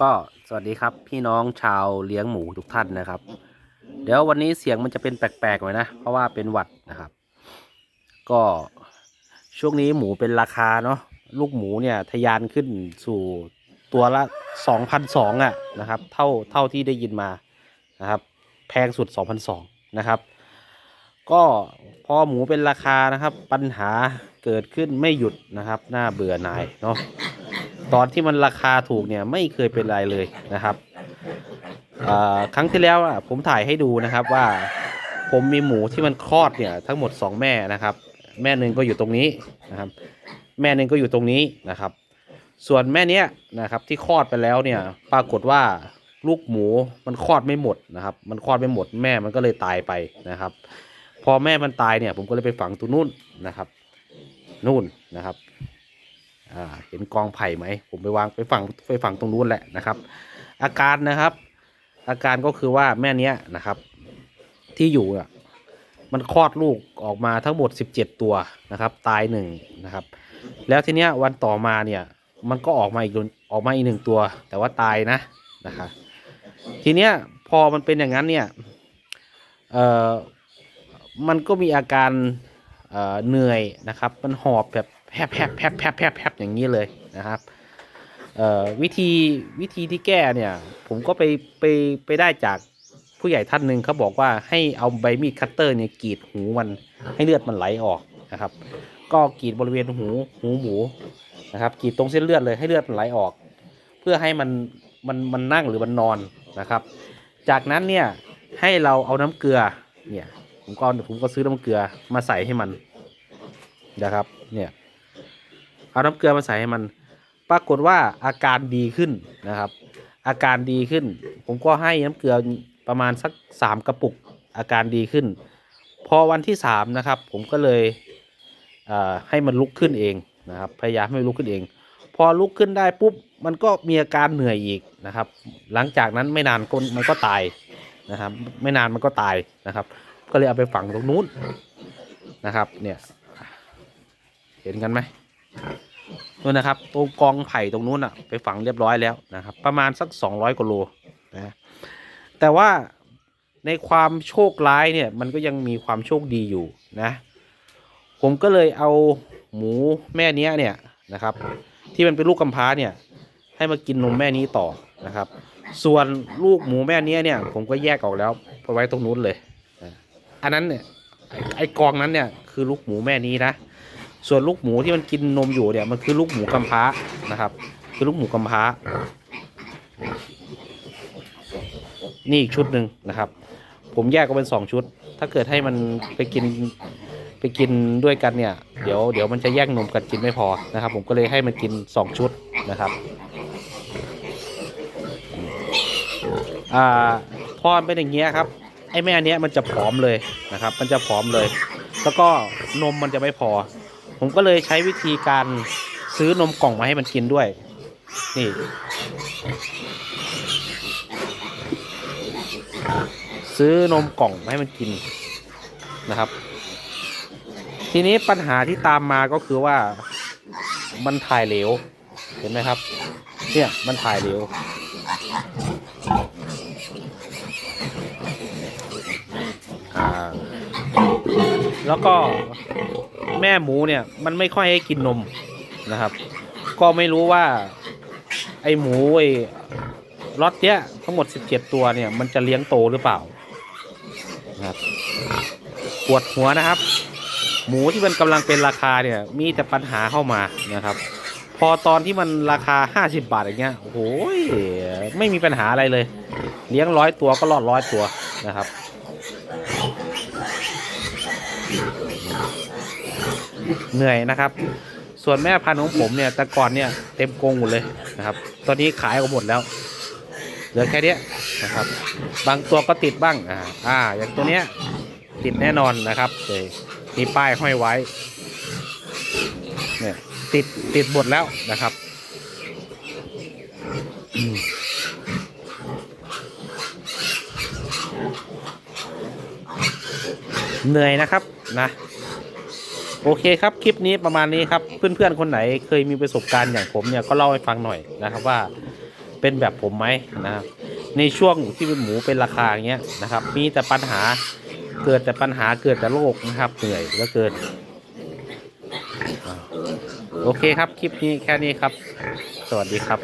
ก็สวัสดีครับพี่น้องชาวเลี้ยงหมูทุกท่านนะครับ เดี๋ยววันนี้เสียงมันจะเป็นแปลกๆหน่อยนะ เพราะว่าเป็นหวัดนะครับ ก็ช่วงนี้หมูเป็นราคาเนาะลูกหมูเนี่ยทะยานขึ้นสู่ตัวละสองพันสองอะนะครับ เท่าเท่าที่ได้ยินมานะครับ แพงสุดสองพันสองนะครับ ก็พอหมูเป็นราคานะครับ ปัญหาเกิดขึ้นไม่หยุดนะครับ น่าเบื่อหน่ายเนาะ ตอนที่มันราคาถูกเนี่ยไม่เคยเป็นไรเลยนะครับครั้งที่แล้วผมถ่ายให้ดูนะครับว่าผมมีหมูที่มันคลอดเนี่ยทั้งหมด 2 แม่นะครับ แม่หนึ่งก็อยู่ตรงนี้นะครับ แม่หนึ่งก็อยู่ตรงนี้นะครับ ส่วนแม่เนี้ยนะครับที่คลอดไปแล้วเนี่ยปรากฏว่าลูกหมูมันคลอดไม่หมดนะครับ มันคลอดไม่หมดแม่มันก็เลยตายไปนะครับ พอแม่มันตายเนี่ยผมก็เลยไปฝังตัวนู่นนะครับ นู่นนะครับ อ่าเห็นกองไผ่ไหมผมไปวางไปฝั่งไปฝั่งตรงนู้นแหละนะครับ อาการนะครับ อาการก็คือว่าแม่เนี้ยนะครับ ที่อยู่อะมันคลอดลูกออกมาทั้งหมด 17 ตัวนะครับ ตายหนึ่งนะครับ แล้วทีเนี้ยวันต่อมาเนี่ยมันก็ออกมาอีกออกมาอีกหนึ่งตัว แต่ว่าตายนะนะครับทีเนี้ยพอมันเป็นอย่างนั้นเนี่ยเอ่อมันก็มีอาการ เออเหนื่อยนะครับ มันหอบแบบแผบแผบแผบแผบแผบแผบอย่างนี้เลยนะครับวิธีวิธีที่แก้เนี่ยผมก็ไปไปไปได้จากผู้ใหญ่ท่านหนึ่งเขาบอกว่าให้เอาใบมีดคัตเตอร์เนี่ยกรีดหูมันให้เลือดมันไหลออกนะครับ ก็กรีดบริเวณหูหูหมูนะครับกรีดตรงเส้นเลือดเลยให้เลือดมันไหลออก เพื่อให้มันมันมันนั่งหรือมันนอนนะครับ จากนั้นเนี่ยให้เราเอาน้ำเกลือเนี่ย ผมก็ผมก็ซื้อน้ำเกลือมาใส่ให้มันนะครับ เนี่ยเอาน้ำเกลือมาใส่ให้มัน ปรากฏว่าอาการดีขึ้นนะครับ อาการดีขึ้น ผมก็ให้น้ำเกลือประมาณสักสามกระปุกอาการดีขึ้น พอวันที่สามนะครับ ผมก็เลยเให้มันลุกขึ้นเองนะครับ พยายามให้มันลุกขึ้นเอง พอลุกขึ้นได้ปุ๊บมันก็มีอาการเหนื่อยอีกนะครับ หลังจากนั้นไม่นานมันก็ตายนะครับ ไม่นานมันก็ตายนะครับ ก็เลยเอาไปฝังตรงนู้นนะครับ เนี่ย เห็นกันไหมนู่นนะครับตรงกองไผ่ตรงนู้นอะ ไปฝังเรียบร้อยแล้วนะครับ ประมาณสักสองร้อยกว่าโลนะแต่ว่าในความโชคร้ายเนี่ย มันก็ยังมีความโชคดีอยู่นะ ผมก็เลยเอาหมูแม่เนี้ยเนี่ยนะครับ ที่มันเป็นลูกกำพร้าเนี่ย ให้มากินนมแม่นี้ต่อนะครับ ส่วนลูกหมูแม่เนี้ยเนี่ย ผมก็แยกออกแล้วไปไว้ตรงนู้นเลย อันนั้นเนี่ยไอ้กองนั้นเนี่ยคือลูกหมูแม่นี้นะ ส่วนลูกหมูที่มันกินนมอยู่เนี่ยมันคือลูกหมูกำพร้านะครับ คือลูกหมูกำพร้า นี่อีกชุดหนึ่งนะครับ ผมแยกก็เป็นสองชุด ถ้าเกิดให้มันไปกินไปกินด้วยกันเนี่ย เดี๋ยวเดี๋ยวมันจะแย่งนมกันกินไม่พอนะครับ ผมก็เลยให้มันกินสองชุดนะครับอ่าพอมันเป็นอย่างเงี้ยครับ ไอ้แม่เนี้ยมันจะผอมเลยนะครับ มันจะผอมเลย แล้วก็นมมันจะไม่พอ ผมก็เลยใช้วิธีการซื้อนมกล่องมาให้มันกินด้วย นี่ ซื้อนมกล่องมาให้มันกินนะครับ ทีนี้ปัญหาที่ตามมาก็คือว่ามันถ่ายเหลว เห็นไหมครับ เนี่ยมันถ่ายเหลว อ่า แล้วก็แม่หมูเนี่ยมันไม่ค่อยให้กินนมนะครับ ก็ไม่รู้ว่า ไอหมูไอล็อตเนี้ยทั้งหมด 17 ตัวเนี่ย มันจะเลี้ยงโตหรือเปล่านะครับปวดหัวนะครับ หมูที่มันกำลังเป็นราคาเนี่ย มีแต่ปัญหาเข้ามานะครับ พอตอนที่มันราคา 50 บาทอย่างเงี้ยโอ้โหไม่มีปัญหาอะไรเลย เลี้ยงร้อยตัวก็รอดร้อยตัวนะครับ เหนื่อยนะครับ ส่วนแม่พันธุ์ของผมเนี่ยแต่ก่อนเนี่ยเต็มกรงหมดเลยนะครับ ตอนนี้ขายออกหมดแล้ว เหลือแค่เนี้ยนะครับ บางตัวก็ติดบ้างอ่าอ่าอย่างตัวเนี้ยติดแน่นอนนะครับเลยมีป้ายห้อยไว้เนี่ยติดติดหมดแล้วนะครับเหนื่อยนะครับนะ โอเคครับคลิปนี้ประมาณนี้ครับเพื่อนๆคนไหนเคยมีประสบการณ์อย่างผมเนี่ยก็เล่าให้ฟังหน่อยนะครับว่าเป็นแบบผมไหมนะครับในช่วงที่เป็นหมูเป็นราคางเงี้ยนะครับ มีแต่ปัญหาเกิดแต่ปัญหาเกิดแต่โรคนะครับเหนื่อยแล้วเกินโอเคครับคลิปนี้แค่นี้ครับ สวัสดีครับ